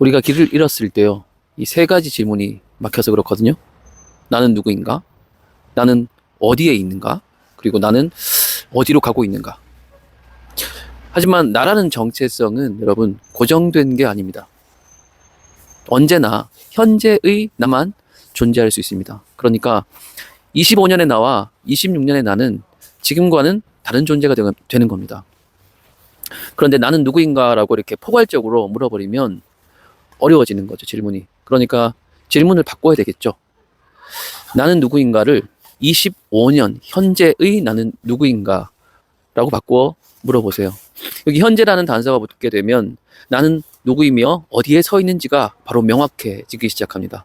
우리가 길을 잃었을 때요. 이 세 가지 질문이 막혀서 그렇거든요. 나는 누구인가? 나는 어디에 있는가? 그리고 나는 어디로 가고 있는가? 하지만 나라는 정체성은 여러분 고정된 게 아닙니다. 언제나 현재의 나만 존재할 수 있습니다. 그러니까 25년의 나와 26년의 나는 지금과는 다른 존재가 되- 되는 겁니다. 그런데 나는 누구인가라고 이렇게 포괄적으로 물어버리면 어려워지는 거죠, 질문이. 그러니까 질문을 바꿔야 되겠죠. 나는 누구인가를 25년 현재의 나는 누구인가 라고 바꾸어 물어보세요. 여기 현재라는 단서가 붙게 되면 나는 누구이며 어디에 서 있는지가 바로 명확해지기 시작합니다.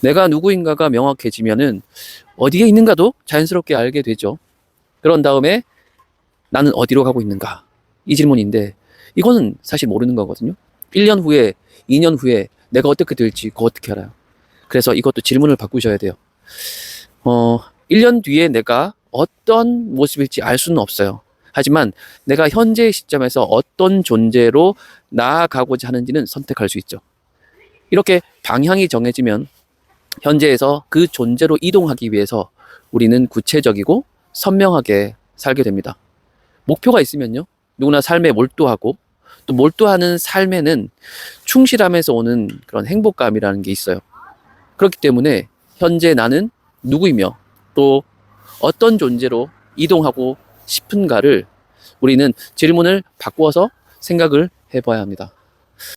내가 누구인가가 명확해지면은 어디에 있는가도 자연스럽게 알게 되죠. 그런 다음에 나는 어디로 가고 있는가? 이 질문인데 이거는 사실 모르는 거거든요. 1년 후에, 2년 후에 내가 어떻게 될지 그거 어떻게 알아요? 그래서 이것도 질문을 바꾸셔야 돼요. 어, 1년 뒤에 내가 어떤 모습일지 알 수는 없어요. 하지만 내가 현재의 시점에서 어떤 존재로 나아가고자 하는지는 선택할 수 있죠. 이렇게 방향이 정해지면 현재에서 그 존재로 이동하기 위해서 우리는 구체적이고 선명하게 살게 됩니다. 목표가 있으면요. 누구나 삶에 몰두하고 또 몰두하는 삶에는 충실함에서 오는 그런 행복감이라는 게 있어요. 그렇기 때문에 현재 나는 누구이며 또 어떤 존재로 이동하고 싶은가를 우리는 질문을 바꾸어서 생각을 해봐야 합니다.